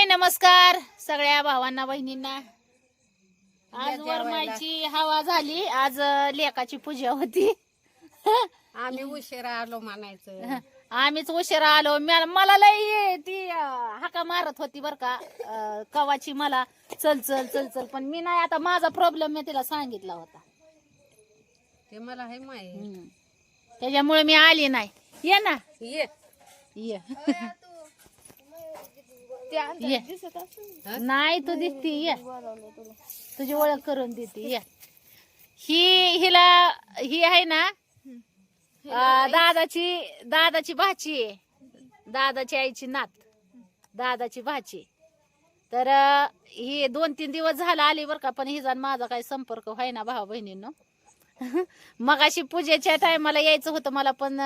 हाय नमस्कार सगळ्या भावांना बहिणींना. आज वरमाईची हवा झाली. आज लेकाची पूजा होती. आम्ही उशिरा आलो म्हणायचं. आम्हीच उशिरा आलो. मला लई ती हाका मारत होती बर का. अं, कवाची मला चल चल चल चल. पण मी नाही आता माझा प्रॉब्लेम मी तिला सांगितला होता. ते मला हे माहिती. हम्म. त्याच्यामुळे मी आली नाही. ये ना. ये. ये. ये. नाही तू दिसती ये. तुझी ओळख करून देते ये. ही हिला ही आहे ना अं, दादाची दादाची भाची आहे. दादाची आईची नात. दादाची भाची. तर अं, ही दोन तीन दिवस झाला आली बर का पण हिचा आणि माझा काही संपर्क व्हाय ना भावा बहिणींनो. मगाशी पूजेच्या टायमाला यायचं होतं मला पण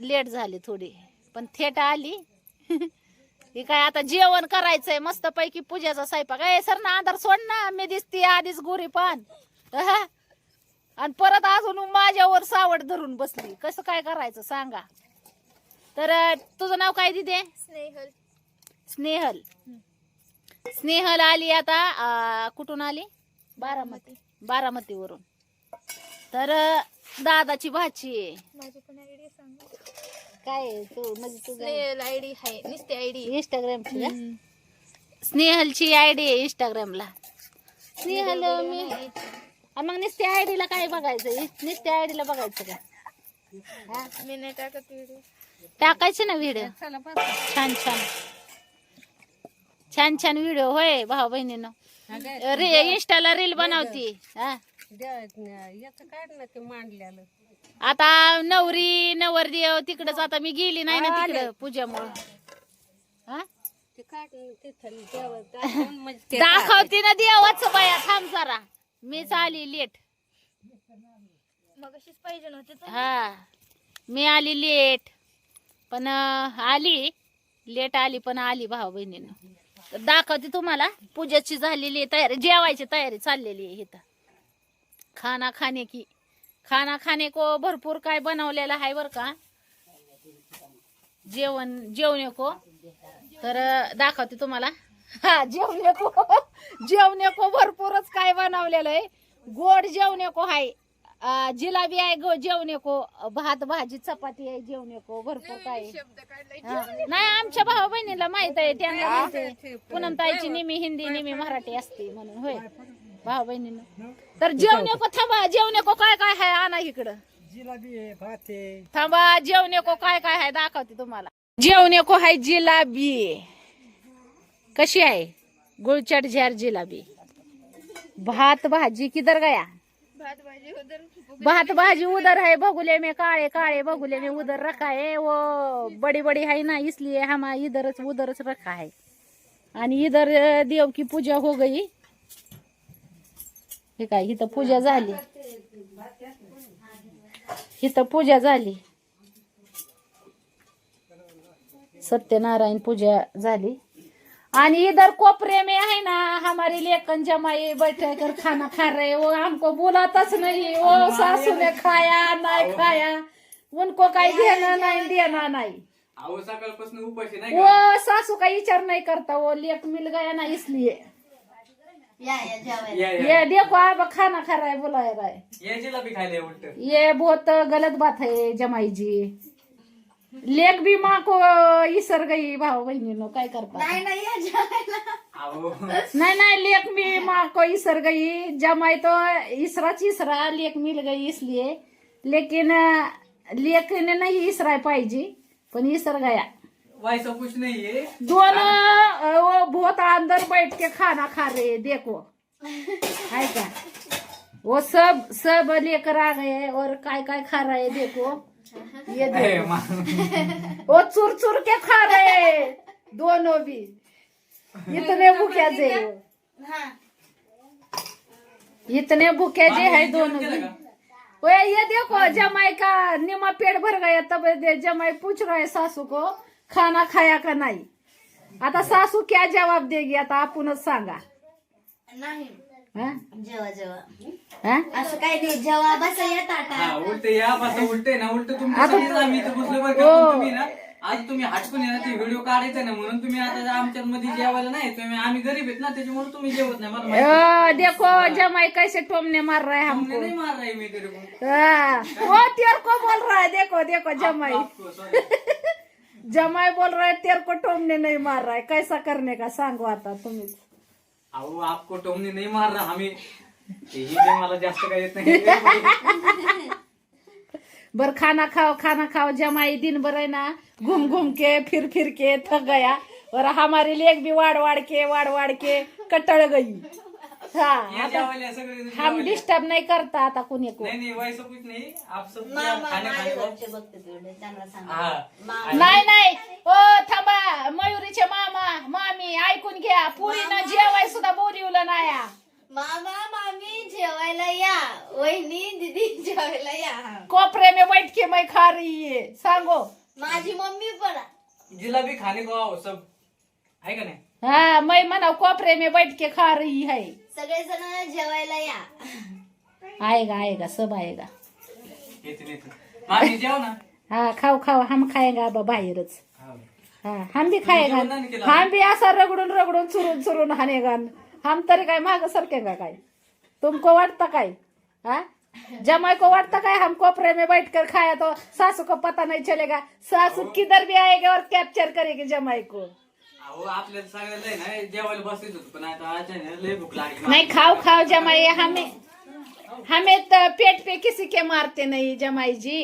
लेट झाली थोडी. पण थेट आली. हे काय आता जेवण करायचंय मस्त पैकी पूजेचा स्वयंपाक. ए सर ना आधार सोड ना मी दिसते आधीच गोरी पण. आणि परत अजून माझ्यावर सावड धरून बसली. कसं काय करायचं सांगा. तर तुझं नाव काय दिदे? स्नेहल. स्नेहल. स्नेहल आली आता कुठून आली? बारामती. बारामतीवरून. तर दादाची भाची आहे. काय आहे तू? म्हणजे तुझं स्नेहल आयडी आहे. नुसती आयडी इंस्टाग्रामची का? स्नेहलची आयडी आहे इंस्टाग्रामला स्नेहल मी मग नुसत्या आयडीला काय बघायचं? नुसत्या आयडीला बघायचं का? हा? मी नाही टाकत व्हिडिओ टाकायचे ना व्हिडिओ छान छान. छान छान व्हिडिओ होय भाऊ बहिणीनं. रे इंस्टाला रील बनवती. हा? याच काढ ना ते मांडलेलं. आता नवरी नवरदेव तिकडच आता मी गेली नाही ना तिकडं पूजामुळं. हा? म्हणजे दाखवते ना देवाचं बाया थांब जरा. मीच आली लेट. मग अशीच पाहिजे नव्हते हा. मी आली लेट. पण आली. लेट आली पण आली भाऊ बहिणीनं. दाखवते तुम्हाला. पूजाची झालेली तयारी जेवायची तयारी चाललेली आहे इथं. खाना खाणे की खाना खाने को भरपूर काय बनवलेलं आहे बर का? जेवण जेवणे को तर दाखवते तुम्हाला. हा जेवणे को जेवणे को भरपूरच काय बनवलेलं आहे. गोड जेवणे को आहे. जिलाबी आहे जेवण जेवणे को भात भाजी चपाती आहे जेवणे को भरपूर काय नाही आमच्या भावा बहिणीला माहीत आहे त्यांना माहीत आहे. पूनम ताईची नेहमी हिंदी नेहमी मराठी असते म्हणून होय. बहिणीनं तर जेवणे को थांबा जेवणे को काय काय आहे आणा इकडं. जिलाबी आहे भात आहे. थांबा जेवणे को काय काय आहे दाखवते तुम्हाला. जेवणे को आहे जिलाबी कशी आहे? गुळचट झार जिलाबी. भात भाजी किधर गया? भात भाजी उधर भात भाजी उधर है भगुले में काले काले भगुले में उधर रखा है वो बड़ी बड़ी है ना इसलिए हम इधर उधर रखा है आणि इधर देव की पूजा हो गई. हे काय इथं पूजा झाली. इथं पूजा झाली. सत्यनारायण पूजा झाली. आणि इधर कोपरे में है ना हमारी लेकन जमाई बैठे कर खाना खा रहे वो हमको बुलाताच नहीं. वो सासू ने खाया नहीं खाया. उनको काही घेणं नाही देणं नाही. वो सासू का विचार नहीं करता. वो लेक मिल गया ना इसलिए. या या ये देखो आप खाना खा रहा है बुला रहा है. या जिलाबी खायला उलट। ये बहुत गलत बात है जमाई जी लेक भी माँ को इसर गई भाव बहनी काय करता? अहो नहीं नहीं लेक भी माँ को इसर गई. जमाई तो इसरा इसरा लेक मिल गई इसलिए. लेकिन लेक ने नहीं इसराय पाहिजे पण इसर गया. वैसा कुछ नहीं है दोनों वो बहुत अंदर बैठ के खाना खा रहे हैं, देखो. है क्या वो सब सब लेकर आ गए और काय काय खा रहे हैं, देखो. ये देखो. मा- वो चुर चुर के खा रहे. हैं, दोनों भी. इतने भूखे जे वो। इतने भूखे जे है दोनों भी. वो ये देखो जमाई का निमा पेट भर गया तब दे- जमाई पूछ रहे सासू को खाना खाया का नाही? आता सासू क्या जवाब देगी आता आपणच सांगा. नाही. हा? जेव्हा जेव्हा हा? असं काही नाही जेव्हा बसा येतात हा उलटे या पासून उलटे ना उलट आता- आम्ही इथं बसलो बरं का हो. पण तुम्ही ना आज तुम्ही हटकून येणार ते व्हिडिओ काढायचा नाही म्हणून तुम्ही आता आमच्या मध्ये जेवायला नाही तुम्ही आम्ही गरीब आहेत ना त्याच्यामुळे तुम्ही जेवत नाही मला माहिती अ, देखो जमाई कैसे टोमने मार रहा है हमने हमको. नहीं मार रहा है मैं तेरे को हाँ, वो तेरे को बोल रहा है देखो देखो जमाई. आपको, sorry. जमाई बोल रहा है तेरे को टोमने नहीं मार रहा है। कैसा करने का? सांगू आता तुम्हीच अहो आपको टोमने नहीं मार रहा हमें यही जे मला जास्त काही येत नाही. बर खाना खाओ खाना खाओ जमाई दिन भर है ना घूम घूम के फिर फिर के थक गया। और हमारी लेग भी वाड़ वाड़ के वाड़ वाड़ के कटळ गई। या हाँ जेवायला सगळे जण हम जेवायला. डिस्टर्ब नहीं करता आता कुणी को नहीं नहीं वैसा कुछ नहीं. आप सब मामा खाने खाने माझ्या को घरचे बघते व्हिडिओ त्यांना सांगा. हा. मामा नाही नाही. ओ थांबा. मयुरीचे मामा मामी ऐकून घ्या. पुरीनं जेवाय सुद्धा बोलिवलं नाही मामा मामी जेवायला या. वहिनी दीदी जेवायला या. कोपरे में बैठ के मैं खा रही है. सांगो. माझी मम्मी पण जिलाबी खाने को आओ सब. आहे का नाही? हाँ मैं मना कोपरे में बैठ के खा रही है सगळेजण जेवायला या. आएगा आएगा सब आएगा येते येते. मामी जेव ना हाँ खाओ खाओ हम खाएगा अब बाहेरच. हा. हाँ हम भी खाएगा केलं. हम भी असा रगडून रगडून चुरून चुरून हानेगा हम तरी काय माग सरकेगा काय? तुमको वाटता काय? हाँ? जमाई को वाटता काय? हम कोपरे में बैठ कर खाया तो सासू को पता नहीं चलेगा सासू किधर भी आएगी और कैप्चर करेगी जमाई को अहो आपल्याला सगळ्याला आहे ना जेवायला बसलीच होत पण आता अचानक लय भूक लागली नहीं खाओ खाओ जमाई हमें हमें तो पेट पे किसी के मारते नहीं जमाई जी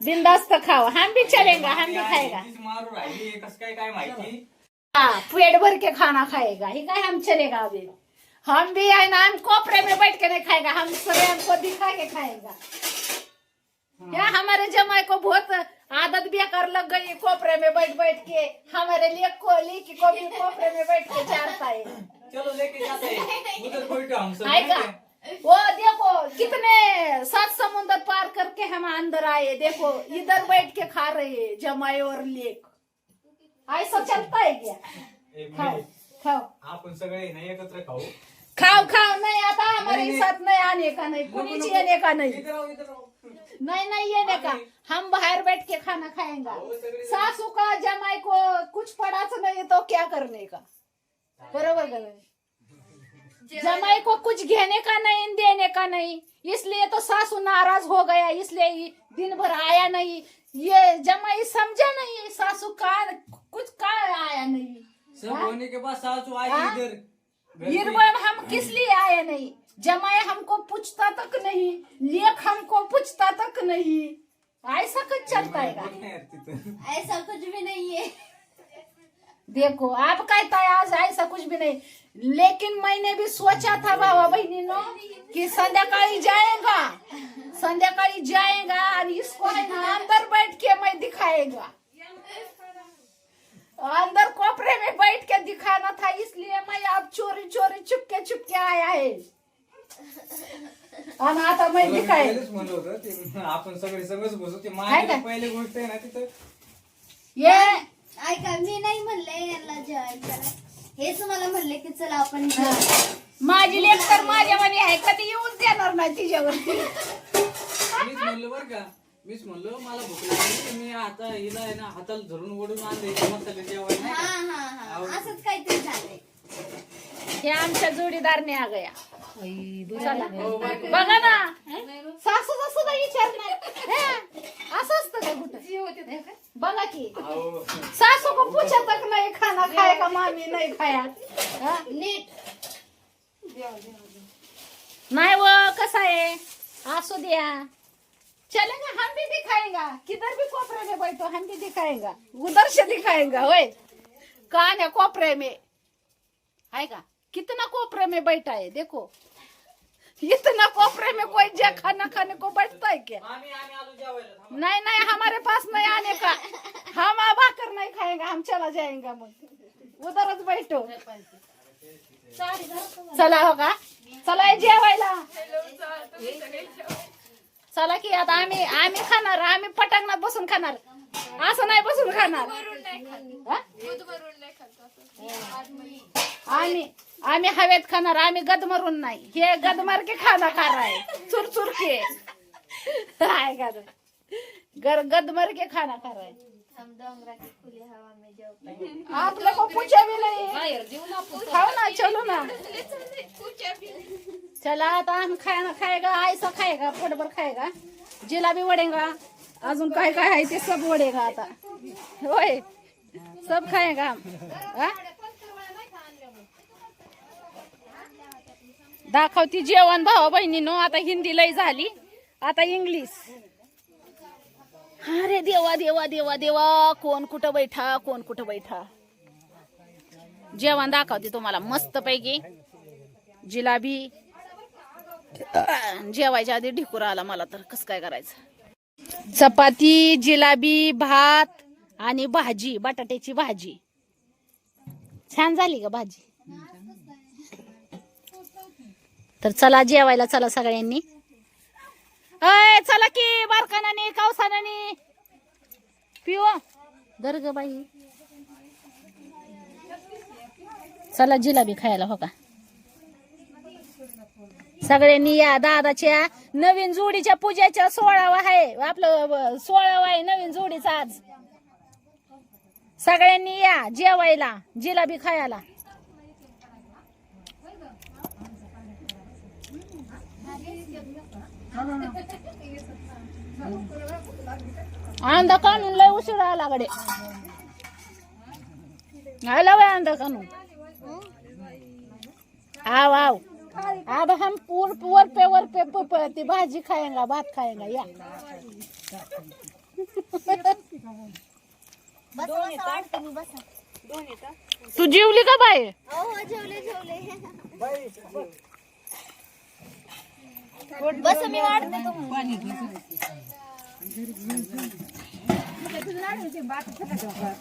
बिंदास्त खाओ हम भी चलेगा हम भी खाएगा. तीच मारू राहिली कसं काय काय माहिती? हाँ पेट भर के खाना खाएगा. ही काय हम चलेगा अभी? हम भी है ना हम कोपरे में बैठ के नहीं खाएगा. हम स्वयं को दिखा के खाएगा. क्या हमारे जमाई को बहुत आदत बेकार लग गई कोपरे में बैठ बैठ के। हमारे लिए को लेकी को भी कोपरे में बैठ के चारता है चलो लेके जाते हैं। उधर बैठो हम सब आएगा वो देखो कितने सात समुंदर पार करके हम अंदर आए। देखो इधर बैठ के खा रहे हैं जमाई और लेक। ऐसा चलता है क्या? है? खाओ. खाओ। आपण सगळे ना एकत्र खाऊ? खाओ खाओ नहीं आता हमारे नहीं, साथ नहीं. आने का नहीं नको. येने का नहीं? नहीं नहीं येने का हम बाहर बैठ के खाना खाएंगा सासू का जमाई को कुछ पड़ाच नहीं तो क्या करने का? बरोबर नहीं? जमाई को कुछ घेने का नहीं देने का नहीं? इसलिए तो सासू नाराज हो गया इसलिए ये दिन भर आया नहीं. ये जमाई समझा नहीं सासू का कुछ का आया नहीं? सब होने के बाद सासू आई? इधर। हम किस लिए आए नहीं? जमाए हमको पूछता तक नहीं लेख हमको पूछता तक नहीं। ऐसा कुछ चलता है. ऐसा कुछ भी नहीं है। देखो आप कहता है आज ऐसा कुछ भी नहीं। लेकिन मैंने भी सोचा था बाबा बहनीनो कि संध्याकाळी जाएगा। संध्याकाळी जाएगा और इसको है ना अंदर बैठ के मैं दिखाएगा। अंदर कोपरे में बैठ के दिखाना था इसलिए मैं अब चोरी चोरी चुपके चुपके आया है। आणि आता मैं तुला मी दिखाए पहिलेच म्हणलं होतं ते. आपण सगळे सगळंच बसू ते आहे माझी का? पहिली गोष्ट आहे ना तिथं ये. ऐका मी नाही म्हणले यांना जेवायला. हेच मला म्हणले की चला आपण. माझी लेख तर माझ्या मनी आहे कधी येऊन देणार नाही तिच्यावरती मीच म्हणलं बरं का. मीच म्हणलं मला भूक लागली मी आता हिला आहे ना हाताला धरून ओढून आणले मसाले जेवायला हा हा हा. असंच काहीतरी झालंय. हे आमच्या जोडीदारने आ गया. चला. बघा ना. सासूचा सुद्धा विचार नाही. हे, असं असतं का कुठं? बघा की. अहो. सासू को पूछा तक नहीं. खाना खाएगा मामी नहीं खाया. हा? नीट. नाही वो कसा है आसू दिया. चलेगा हम भी दिखाएगा किधर भी कोपरे में बैठो हम भी दिखाएगा उधर से दिखाएगा होय? कान है कोपरे में है का? कितना कोपरे में बैठा है देखो। इतना कोपरे में कोई जा खाना खाने को बैठता है क्या? आम्ही आम्ही आलो जेवायला थांबा. नहीं नहीं हमारे पास नहीं आने का। हम अब आकर नहीं खाएंगे हम चला जाएंगे मग उधरच बैठो। चला हो का चला जेवायला। चला की आता आम्ही आम्ही खाणार आम्ही पटांगणात बसून खाणार. असं नाही बसून खाणार. हा? आम्ही आम्ही हवेत खाणार आम्ही गदमरून नाही. हे गदमर के खाना खा रहा है चुर चुर के. आहे का? गर गदमर के खाना खा रहा है हम डोंगरा की खुली हवा में जाओ आपल्या को पूछा भी नहीं खाओ ना चलो ना. चला आता हम खाना खाएगा ऐसा खाएगा पोटभर खाएगा जिलाबी वडेगा. अजून काय काय आहे ते सब वडेगा आता. होय. सब खाएगा हम दाखवती जेवण भावा बहिणीनो आता हिंदी लय झाली. आता इंग्लिश. अरे देवा देवा देवा देवा कोण कुठं बैठा कोण कुठं बैठा. जेवण दाखवते तुम्हाला मस्त पैकी जिलाबी. जेवायच्या आधी ढिकूर आला मला तर कस काय करायचं? चपाती जिलाबी भात आणि भाजी बटाट्याची भाजी. छान झाली का भाजी? तर चला जेवायला चला सगळ्यांनी. अय चला की बारकानाने कावसानाने. पिओ दर ग बाई. चला जिलाबी खायला हो का? सगळ्यांनी या दादाच्या नवीन जोडीच्या पूजेच्या सोळावा आहे. आपलं सोळावा आहे नवीन जोडीचा आज. सगळ्यांनी या जेवायला जिलाबी खायला. अंदा काढून लय उशीर आला कडे आला वय अंदा काढून आओ आओ अब हम पूर वर पे वर पे प- प- ती भाजी खाएँगा भात खाएँगा या. तू जीवली का बाय जेवले जेवले. बस मी वाढते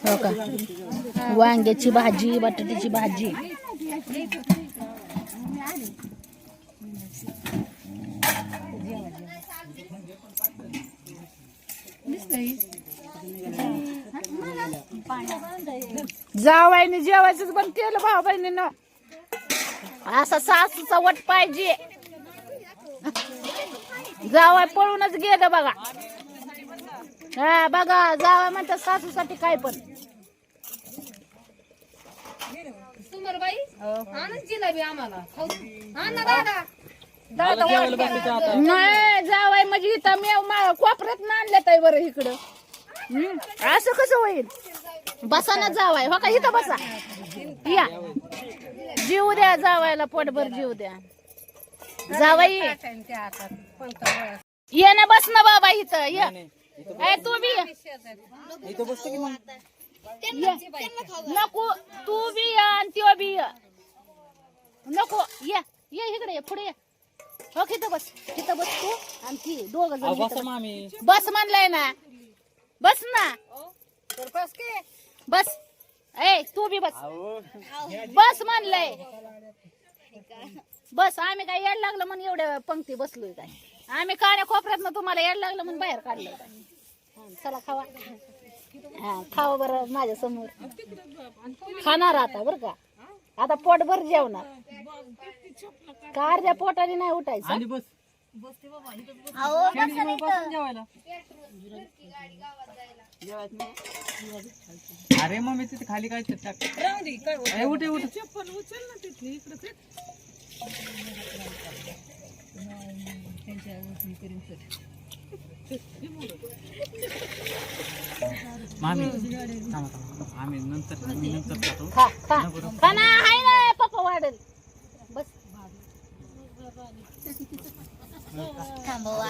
हो का? वांग्याची भाजी बटाट्याची भाजी. जावायने जेवायचं पण केलं भाऊ बहिणीनं असा सासूचा वट पाहिजे. जावाय पळूनच गेलं बघा. हा बघा जावा म्हणतात सासूसाठी काय पण. सुमरबाई आणच जिलाबी आम्हाला. खाऊ आण ना दादा. मला जेवायला बसायचं आता. नाही जावाय म्हणजे इथं मी मा- कोपऱ्यात आणलं ताई बरं इकडं. हम्म, असं कसं होईल? बसा ना जावाय. हो का इथं बसा. या. जीव द्या जावायला पोटभर जीव द्या. जावाई. ये ना बस ना बाबा इथं ये. तू बी ये. इथं बसतो की मग? ये. नको तू बी ये आणि त्यो बी ये. नको ये ये इकडे ये पुढे ये. हो इथं बस इथं बस तू आणि ती दोघ बसा म्हणलंय ना. बस ना. तर बस के. बस. ए तू बी बस. बस म्हणलंय. बस आम्ही काय याड लागलं म्हणून एवढ्या पंक्ती बसलोय काय? आम्ही काड्या कोपऱ्यात तुम्हाला याड लागलं म्हणून बाहेर काढलं काय? चला खावा. हा खावा बरं माझ्यासमोर. खाणार आता बरं का? आता पोटभर जेवणार. कारच्या पोटाने नाही उठायचं. अरे मग मी तिथे खाली काय उठे उठ. चप्पल उचल ना तिथली इकडे मामी थांबा थांबा. आम्ही नंतर मी नंतर जातो खा खा. खा ना हाय ना पप्पा वाढेल. बस. थांबव